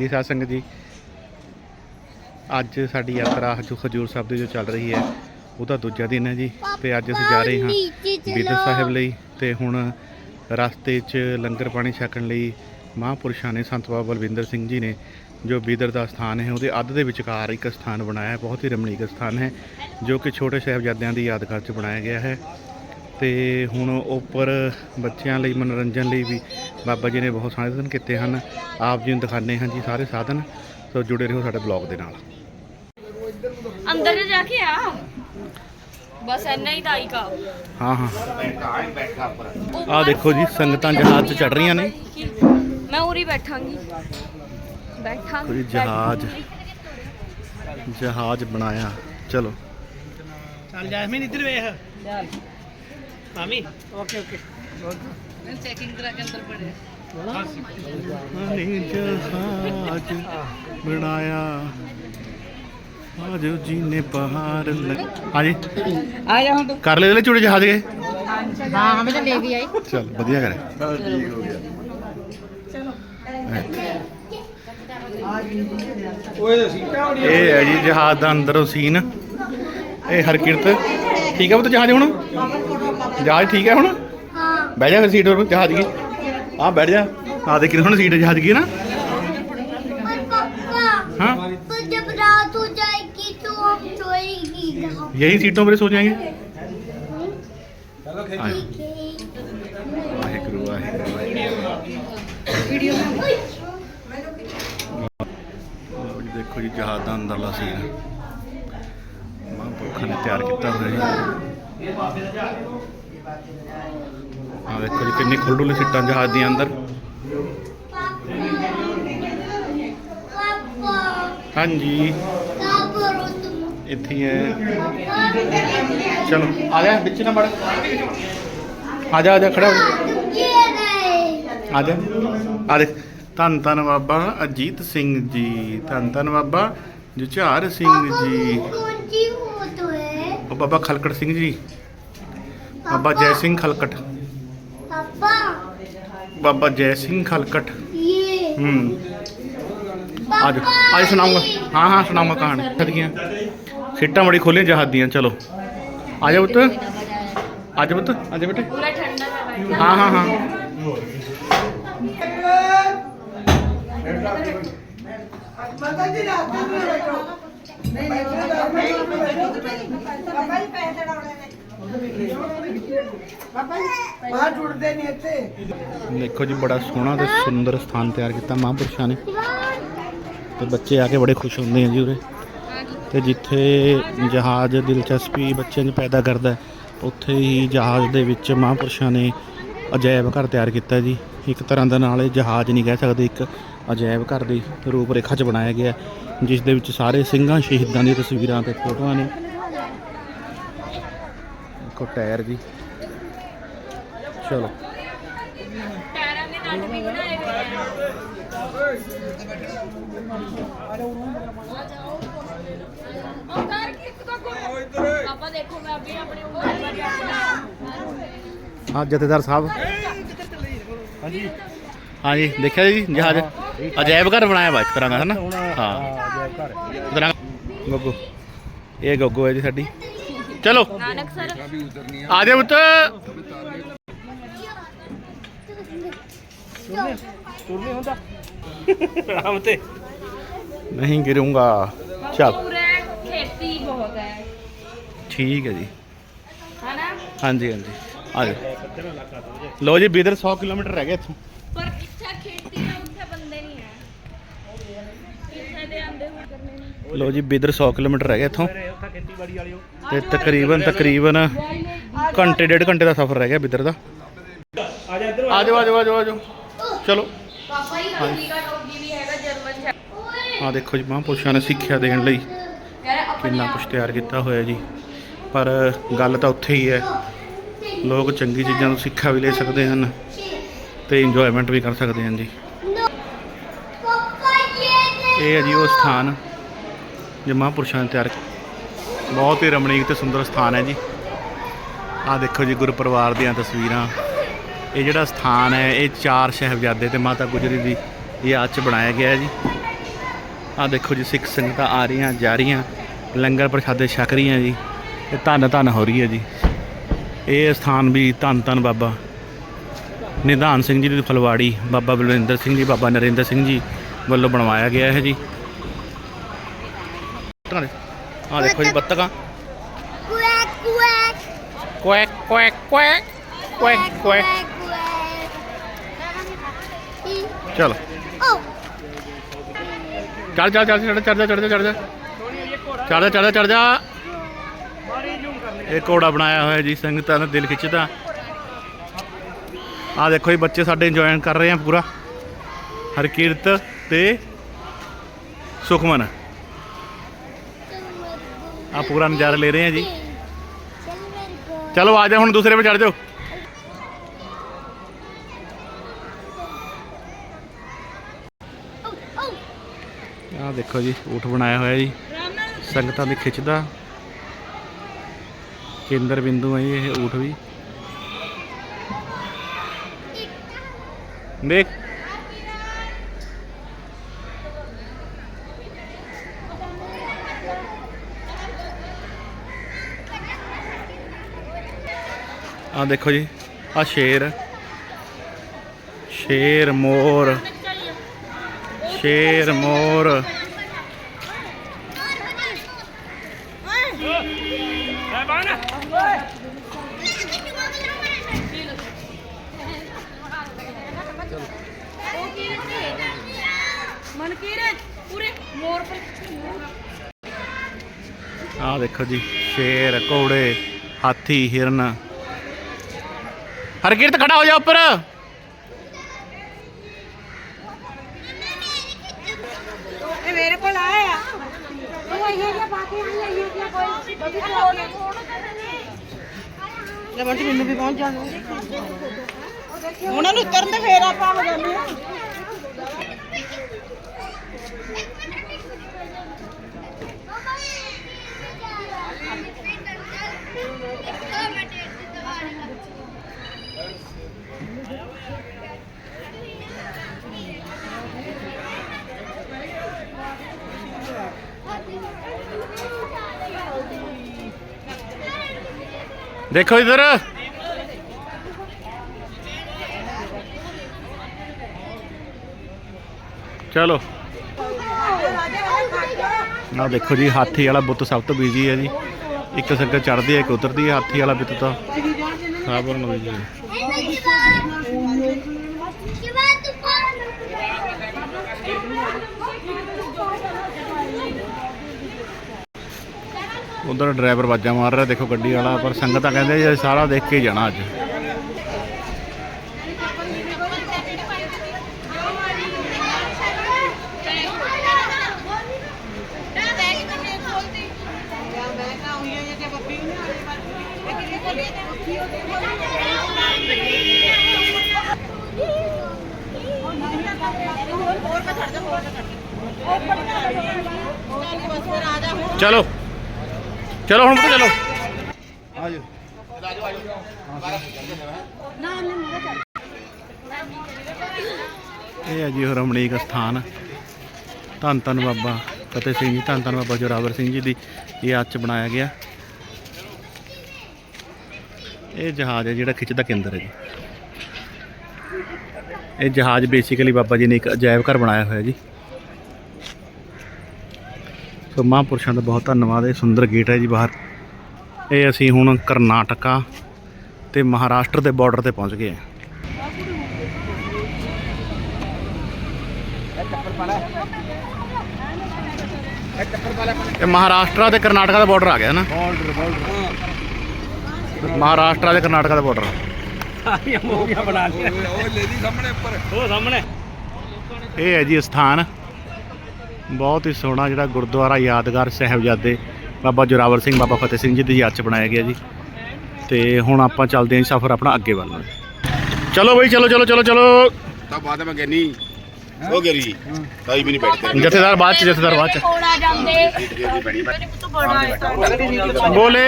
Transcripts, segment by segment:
ਜੀ ਸਾਧ ਸੰਗਤ ਜੀ, ਅੱਜ ਸਾਡੀ ਯਾਤਰਾ ਜੋ ਖਜੂਰ ਸਾਹਿਬ ਦੀ ਜੋ ਚੱਲ ਰਹੀ ਹੈ, ਉਹਦਾ ਦੂਜਾ ਦਿਨ ਹੈ ਜੀ, ਤੇ ਅੱਜ ਅਸੀਂ ਜਾ ਰਹੇ ਹਾਂ ਬੀਦਰ ਸਾਹਿਬ ਲਈ, ਤੇ ਹੁਣ ਰਸਤੇ 'ਚ ਲੰਗਰ ਪਾਣੀ ਛਕਣ ਲਈ ਮਹਾਂਪੁਰਸ਼ਾਂ ਨੇ ਸੰਤ ਬਾਬਾ ਬਲਵਿੰਦਰ ਸਿੰਘ ਜੀ ਨੇ ਜੋ ਬੀਦਰ ਦਾ ਸਥਾਨ ਹੈ, ਉਹਦੇ ਅੱਧ ਦੇ ਵਿਚਕਾਰ ਇੱਕ ਸਥਾਨ ਬਣਾਇਆ ਹੈ ਬਹੁਤ ਹੀ ਰਮਣੀਕ ਸਥਾਨ ਹੈ, ਜੋ ਕਿ ਛੋਟੇ ਸਾਹਿਬਜ਼ਾਦਿਆਂ ਦੀ ਯਾਦਗਾਰ 'ਚ ਬਣਾਇਆ ਗਿਆ ਹੈ, ਤੇ ਹੁਣ ਉੱਪਰ ਬੱਚਿਆਂ ਲਈ ਮਨੋਰੰਜਨ ਲਈ ਵੀ ਬਾਬਾ ਜੀ ਨੇ ਬਹੁਤ ਸਾਧਨ ਕੀਤੇ ਹਨ। ਆਪ ਜੀ ਨੂੰ ਦਿਖਾਉਂਦੇ ਹਾਂ ਜੀ ਸਾਰੇ ਸਾਧਨ। ਸੋ ਜੁੜੇ ਰਹੋ ਸਾਡੇ ਬਲੌਗ ਦੇ ਨਾਲ। ਅੰਦਰ ਜਾ ਕੇ ਆ। ਬਸ ਇੰਨਾ ਹੀ ਦਾਈ ਕਾ ਹਾਂ ਹਾਂ। ਆਹ ਦੇਖੋ ਜੀ ਸੰਗਤਾਂ ਜਹਾਜ਼ 'ਚ ਚੜ ਰਹੀਆਂ ਨੇ। ਮੈਂ ਉਰੀ ਬੈਠਾਂਗੀ। ਬੈਠਾਂਗੀ ਕੋਈ ਜਹਾਜ਼। ਜਹਾਜ਼ ਬਣਾਇਆ। ਚਲੋ। ਚੱਲ ਜੈਸਮੀਨ ਇੱਧਰ ਵੇਖ। ਮਾਮੀ। Okay okay. ਨੇ ਜਹਾਜ਼ ਬਣਾਇਆ। ਆਜੋ ਜੀ ਨੇ ਪਹਾੜ ਲਗ- ਹਾਂਜੀ। ਆ ਜਾ ਹੁਣ ਤੂੰ। ਕਰ ਲੈ ਲੈ ਚੂੜੇ ਜਹਾਜ਼ ਗਏ ਹਾਂ ਹਮੇ ਤਾਂ ਲੈ ਵੀ ਆਈ। ਚਲ ਵਧੀਆ ਕਰੇ ਇਹ ਹੈ ਜੀ ਜਹਾਜ਼ ਦਾ ਅੰਦਰੋਂ ਸੀਨ। ਇਹ ਹਰਕਿਰਤ। ਠੀਕ ਹੈ ਉਹ ਤਾਂ ਜਹਾਜ਼ ਹੁਣ? ਜਹਾਜ਼ ਠੀਕ ਹੈ ਹੁਣ? ਬਹਿ ਜਾ ਫਿਰ ਸੀਟ ਉੱਪਰ ਜਹਾਜ਼ ਕੀ ਆ ਬੈਠ ਜਾ ਆ ਦੇ ਕਿੰਨੇ ਹੁਣ ਸੀਟ ਜਹਾਜ਼ ਕੀ ਨਾ पर पापा हाँ पर जब रात हो जाएगी तो हम सोएंगी कहाँ यही सीटों पर सो जाएंगे आए। ठीक है ਵਾਹਿਗੁਰੂ ਵਾਹਿਗੁਰੂ ਲਓ ਜੀ ਦੇਖੋ ਜੀ ਜਹਾਜ਼ ਦਾ ਅੰਦਰਲਾ ਸੀਨ ਮਹਾਂਪੁਰਖਾਂ ਨੇ ਤਿਆਰ ਕੀਤਾ ਹੋਇਆ ਜੀ ਆ ਦੇਖੋ ਜੀ ਕਿੰਨੀ ਖੁੱਲ੍ਹੁੱਲੀ ਸੀਟਾਂ ਜਹਾਜ਼ ਦੀਆਂ ਅੰਦਰ पापा ਹਾਂਜੀ क्या करो तुम ਇੱਥੇ ਹੀ ਹੈ पापा ਚਲੋ ਆ ਜਾ ਵਿੱਚ ਨਾ ਵੜ ਆ ਜਾ ਆ ਜਾ ਖੜਾ ਹੋ ਜਾ। ये गए ਆ ਜਾ ਆ ਦੇਖ ਧੰਨ ਧੰਨ ਬਾਬਾ ਅਜੀਤ ਸਿੰਘ ਜੀ ਧੰਨ ਧੰਨ ਬਾਬਾ ਜੁਝਾਰ ਸਿੰਘ पापा ਜੀ वो कौन सी फोटो है ਉਹ ਬਾਬਾ ਖਲਕੜ ਸਿੰਘ ਜੀ ਬਾਬਾ ਜੈ ਸਿੰਘ ਖਲਕਟ पापा ਬਾਬਾ ਜੈ ਸਿੰਘ ਖਲਕਟ ये ਹੂੰ ਅੱਜ ਅੱਜ ਸੁਣਾਉਂਗਾ ਹਾਂ ਹਾਂ ਸੁਣਾਉਂਗਾ ਕਹਾਣੀ ਸਦੀਆਂ ਸੀਟਾਂ ਬੜੀ ਖੋਲੀਆਂ ਜਹਾਜ਼ ਦੀਆਂ ਚਲੋ ਆ ਜਾ ਪੁੱਤ ਆ ਜਾ ਪੁੱਤ ਆ ਜਾ ਬੇਟੇ ਪੂਰਾ ਠੰਡਾ ਹੈ ਭਾਈ ਬਾਹਰ ਟੁੱਟਦੇ ਨਹੀਂ ਇੱਥੇ ਦੇਖੋ ਜੀ, ਬੜਾ ਸੋਹਣਾ ਤੇ ਸੁੰਦਰ ਸਥਾਨ ਤਿਆਰ ਕੀਤਾ ਮਹਾਂਪੁਰਸ਼ਾਂ ਨੇ। ਤੇ ਬੱਚੇ ਆ ਕੇ ਬੜੇ ਖੁਸ਼ ਹੁੰਦੇ ਆ ਜੀ ਉਰੇ। ਤੇ ਜਿੱਥੇ ਜਹਾਜ਼ ਦਿਲਚਸਪੀ ਬੱਚਿਆਂ 'ਚ ਪੈਦਾ ਕਰਦਾ ਉੱਥੇ ਹੀ ਜਹਾਜ਼ ਦੇ ਵਿੱਚ ਮਹਾਂਪੁਰਸ਼ਾਂ ਨੇ ਅਜਾਇਬ ਘਰ ਤਿਆਰ ਕੀਤਾ ਜੀ। ਇੱਕ ਤਰ੍ਹਾਂ ਦਾ ਨਾਲ ਇਹ ਜਹਾਜ਼ ਨਹੀਂ ਕਹਿ ਸਕਦੇ, ਇੱਕ ਅਜਾਇਬ ਘਰ ਦੀ ਰੂਪ ਰੇਖਾ 'ਚ ਬਣਾਇਆ ਗਿਆ ਜਿਸ ਦੇ ਵਿੱਚ ਸਾਰੇ ਸਿੰਘਾਂ ਸ਼ਹੀਦਾਂ ਦੀਆਂ ਤਸਵੀਰਾਂ ਤੇ ਫੋਟੋਆਂ ਨੇ। ਦੇਖੋ ਟਾਇਰ ਜੀ। ਚਲੋ। ਟਾਇਰਾਂ ਦੇ ਨਟ ਵੀ ਬਣਾਏ ਹੋਏ ਆ। ਉਤਾਰ ਕੇ ਇੱਕ ਤਾਂ ਪਾਪਾ ਦੇਖੋ ਮੈਂ ਅਭੀ ਆਪਣੇ ਉਂਗਲ ਪਰ ਹਾਂ ਜਥੇਦਾਰ ਸਾਹਿਬ। ਹਾਂਜੀ। ਹਾਂਜੀ ਦੇਖਿਆ ਜੀ ਜਹਾਜ਼? ਅਜਾਇਬ ਘਰ ਬਣਾਇਆ ਵਾ ਇੱਕ ਤਰ੍ਹਾਂ ਦਾ ਹੈ। ਨਾ ਹਾਂ ਤਰ੍ਹਾਂ ਗੋਗੋ। ਇਹ ਗੋਗੋ ਹੈ ਜੀ ਸਾਡੀ। ਚਲੋ ਨਾਨਕ ਸਰ ਆ ਜਾ ਪੁੱਤ ਟੁੱਟਨੇ ਹੁੰਦਾ ਆਰਾਮ ਤੇ ਨਹੀਂ ਗਿਰੂੰਗਾ ਚਲ ਪੂਰੇ ਖੇਤੀ ਬਹੁਤ ਹੈ ਠੀਕ ਹੈ ਜੀ ਹਨਾ ਹਾਂਜੀ ਹਾਂਜੀ ਆ ਜਾ ਲੋ ਜੀ, ਬਿਦਰ 100 ਕਿਲੋਮੀਟਰ ਰਹਿ ਗਿਆ ਇੱਥੋਂ। ਤੇ ਤਕਰੀਬਨ ਤਕਰੀਬਨ ਘੰਟੇ ਡੇਢ ਘੰਟੇ ਦਾ ਸਫ਼ਰ ਰਹਿ ਗਿਆ ਬਿੱਦਰ ਦਾ। ਆ ਜਾਓ ਆ ਜਾਓ ਆ ਜਾਓ ਆ ਜਾਓ। ਚਲੋ। ਪਾਪਾ ਆ ਦੇਖੋ ਜੀ, ਮਹਾਂਪੁਰਸ਼ਾਂ ਨੇ ਸਿੱਖਿਆ ਦੇਣ ਲਈ ਕਿੰਨਾ ਕੁਝ ਤਿਆਰ ਕੀਤਾ ਹੋਇਆ ਜੀ। ਪਰ ਗੱਲ ਤਾਂ ਉੱਥੇ ਹੀ ਹੈ। ਲੋਕ ਚੰਗੀ ਚੀਜ਼ਾਂ ਤੋਂ ਸਿੱਖਿਆ ਵੀ ਲੈ ਸਕਦੇ ਹਨ ਤੇ ਇੰਜੋਏਮੈਂਟ ਵੀ ਕਰ ਸਕਦੇ ਹਨ ਜੀ। ਇਹ ਹੈ ਜੀ ਉਹ ਸਥਾਨ ਜੋ ਮਹਾਂਪੁਰਸ਼ਾਂ ਨੇ ਤਿਆਰ ਬਹੁਤ ਹੀ ਰਮਣੀਕ ਤੇ ਸੁੰਦਰ ਸਥਾਨ ਹੈ ਜੀ। ਆ ਦੇਖੋ ਜੀ ਗੁਰੂ ਪਰਿਵਾਰ ਦੀਆਂ ਤਸਵੀਰਾਂ। ਇਹ ਜਿਹੜਾ ਸਥਾਨ ਹੈ, ਇਹ ਚਾਰ ਸ਼ਹਿਬਜ਼ਾਦੇ ਤੇ ਮਾਤਾ ਗੁਜਰੀ ਦੀ ਯਾਦ ਚ ਬਣਾਇਆ ਗਿਆ ਹੈ ਜੀ। ਆ ਦੇਖੋ ਜੀ ਸਿੱਖ ਸੰਗਤਾਂ ਆ ਰਹੀਆਂ, ਜਾ ਰਹੀਆਂ, ਲੰਗਰ ਪ੍ਰਸ਼ਾਦੇ ਛਕ ਰਹੀਆਂ ਜੀ ਤੇ ਧੰਨ ਧੰਨ ਹੋ ਰਹੀ ਹੈ ਜੀ। ਇਹ ਸਥਾਨ ਵੀ ਧੰਨ ਧੰਨ ਬਾਬਾ ਨਿਧਾਨ ਸਿੰਘ ਜੀ ਦੀ ਫਲਵਾੜੀ, ਬਾਬਾ ਬਲਵਿੰਦਰ ਸਿੰਘ ਜੀ, ਬਾਬਾ ਨਰਿੰਦਰ ਸਿੰਘ ਜੀ ਵੱਲੋਂ ਬਣਵਾਇਆ ਗਿਆ ਹੈ ਜੀ। ਆ ਦੇਖੋ ਜੀ ਬੱਤਕਾਂ। Quack. ਕੁਐਕ ਕੁਐਕ ਕੁਐਕ ਕੁਐਕ ਕੁਐਕ quack. ਚਲੋ। ਚੱਲ ਚੱਲ ਚੱਲ ਚੜ ਚੜ ਜਾ ਚੜ ਜਾ ਚੜ ਜਾ। ਚੜ ਜਾ ਚੜ ਜਾ ਚੜ ਜਾ। ਇਹ ਘੋੜਾ ਬਣਾਇਆ ਹੋਇਆ ਜੀ ਸੰਗਤਾਂ ਦਾ ਦਿਲ ਖਿੱਚਦਾ। ਆ ਦੇਖੋ ਜੀ ਬੱਚੇ ਸਾਡੇ ਇੰਜੋਏ ਕਰ ਰਹੇ ਆ ਪੂਰਾ। ਹਰਕੀਰਤ। ਤੇ ਸੁਖਮਨ। ਆ ਪੂਰਾ ਨਜ਼ਾਰਾ ਰਹੇ ਆ ਜੀ। ਚਲੋ ਆ ਜਾ ਹੁਣ ਦੂਸਰੇ 'ਤੇ ਚੜ ਜਾਓ। ਆ ਦੇਖੋ ਜੀ, ਊਠ ਬਣਾਇਆ ਹੋਇਆ ਜੀ। ਸੰਗਤਾਂ ਦੇ ਖਿੱਚਦਾ ਕੇਂਦਰ ਬਿੰਦੂ ਹੈ ਇਹ ਊਠ ਵੀ। ਦੇਖ। ਆ ਦੇਖੋ ਜੀ ਆ ਸ਼ੇਰ। ਸ਼ੇਰ ਮੋਰ। ਸ਼ੇਰ ਮੋਰ। ਆ? ਦੇਖੋ ਜੀ ਸ਼ੇਰ ਘੋੜੇ ਹਾਥੀ ਹਿਰਨ। ਹਰਕਿਰਤ ਖੜਾ ਹੋ ਜਾ ਉੱਪਰ। ਇਹ ਮੇਰੇ ਕੋਲ ਆਇਆ। ਤੂੰ ਆਈਏ ਜਾਂ ਬਾਕੀ ਆਈ ਆਈਏ ਜਾਂ ਕੋਈ ਬਬੀ ਕੋਲ ਲੈ ਬੰਟੀ, ਮੈਨੂੰ ਵੀ ਪਹੁੰਚ ਜਾਣਾ ਉਹਨਾਂ ਨੂੰ ਉਤਰਨ ਤੇ ਫੇਰ ਆਪਾਂ ਹੋ ਜਾਂਦੇ ਆ ਦੇਖੋ ਇਧਰ। ਚਲੋ। ਨਾ ਦੇਖੋ ਜੀ, ਹਾਥੀ ਵਾਲਾ ਬੁੱਤ ਸਭ ਤੋਂ ਬਿਜ਼ੀ ਹੈ ਜੀ। ਇੱਕ ਸੰਗਤ ਚੜਦੀ ਹੈ, ਇੱਕ ਉਤਰਦੀ ਹੈ, ਹਾਥੀ ਵਾਲਾ ਬੁੱਤ ਤਾਂ। ਸਾਬਰ ਨੂੰ ਬਿਜ਼ੀ ਉਧਰ ਡਰਾਈਵਰ ਵਾਜਾ ਮਾਰ ਰਿਹਾ ਦੇਖੋ ਗੱਡੀ ਵਾਲਾ ਪਰ ਸੰਗਤਾਂ ਕਹਿੰਦੇ ਜੀ ਅਸੀਂ ਸਾਰਾ ਦੇਖ ਕੇ ਹੀ ਜਾਣਾ ਅੱਜ। ਚਲੋ। ਚਲੋ ਹੁਣ ਪੁੱਤ ਚਲੋ। ਇਹ ਹੈ ਜੀ ਉਹ ਰਮਣੀਕ ਸਥਾਨ। ਧੰਨ ਧੰਨ ਬਾਬਾ ਫਤਿਹ ਸਿੰਘ ਜੀ, ਧੰਨ ਧੰਨ ਬਾਬਾ ਜੋਰਾਵਰ ਸਿੰਘ ਜੀ ਦੀ ਇਹ ਅੱਜ ਬਣਾਇਆ ਗਿਆ। ਇਹ ਜਹਾਜ਼ ਹੈ ਜਿਹੜਾ ਖਿੱਚ ਦਾ ਕੇਂਦਰ ਹੈ ਜੀ। ਇਹ ਜਹਾਜ਼ ਬੇਸਿਕਲੀ ਬਾਬਾ ਜੀ ਨੇ ਇੱਕ ਅਜਾਇਬ ਘਰ ਬਣਾਇਆ ਹੋਇਆ ਜੀ। ਸੋ ਮਹਾਂਪੁਰਸ਼ਾਂ ਦਾ ਬਹੁਤ ਧੰਨਵਾਦ ਇਹ ਸੁੰਦਰ ਗੇਟ ਹੈ ਜੀ ਬਾਹਰ। ਇਹ ਅਸੀਂ ਹੁਣ ਕਰਨਾਟਕਾ ਤੇ ਮਹਾਰਾਸ਼ਟਰ ਦੇ ਬਾਰਡਰ ਤੇ ਪਹੁੰਚ ਗਏ ਹਾਂ। ਇਹ ਮਹਾਰਾਸ਼ਟਰ ਤੇ ਕਰਨਾਟਕਾ ਦਾ ਬਾਰਡਰ ਆ ਗਿਆ ਨਾ। ਬਾਰਡਰ ਬਾਰਡਰ ਮਹਾਰਾਸ਼ਟਰ ਤੇ ਕਰਨਾਟਕਾ ਦਾ ਬਾਰਡਰ ਸਾਰੀਆਂ ਮੂਵੀਆਂ ਬਣਾ ਲਈਆਂ। ਉਹ ਲੈ ਲਈ ਸਾਹਮਣੇ ਉੱਪਰ। ਉਹ ਸਾਹਮਣੇ। ਇਹ ਹੈ ਜੀ ਸਥਾਨ ਬਹੁਤ ਹੀ ਸੋਹਣਾ ਜਿਹੜਾ ਗੁਰਦੁਆਰਾ ਯਾਦਗਾਰ ਸਹਿਬਜ਼ਾਦੇ ਬਾਬਾ ਜੋਰਾਵਰ ਸਿੰਘ ਬਾਬਾ ਫਤਿਹ ਸਿੰਘ ਜੀ ਦੀ ਯਾਦ 'ਚ ਬਣਾਇਆ ਗਿਆ ਜੀ। ਤੇ ਹੁਣ ਆਪਾਂ ਚੱਲਦੇ ਹਾਂ ਸਫ਼ਰ ਆਪਣਾ ਅੱਗੇ ਵੱਲ। ਚਲੋ ਬਈ ਚਲੋ ਚਲੋ ਚਲੋ ਚਲੋ। ਤਾਂ ਬਾਅਦ ਮੈਂ ਗੈਨੀ ਉਹ ਗਰੀ ਤਾਈ ਵੀ ਨਹੀਂ ਬੈਠਦੇ ਜਥੇਦਾਰ ਬਾਅਦ ਚ ਜਥੇਦਾਰ ਬਾਅਦ ਚ। ਬੋਲੇ।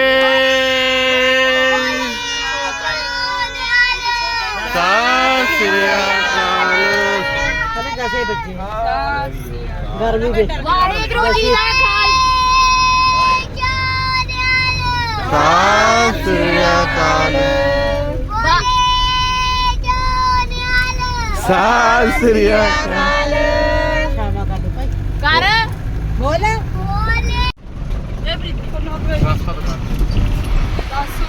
ਸਾਸਿਆ ਕਾਲ ਕਸੇ ਬੱਚੀ ਗਰਮੀ ਦੇ। ਵਾਹਿਗੁਰੂ ਜੀ ਦਾ ਖਾਲਸਾ। ਸਤਿ ਸ੍ਰੀ ਅਕਾਲ। ਸਤਿ ਸ੍ਰੀ ਕਰ। ਬੋਲ। ਬੋਲੇ। ਜੇ ਕੋਲ ਨਾ ਬੋਲੇ 10 ਸੌ ਦੁਕਾਨ 10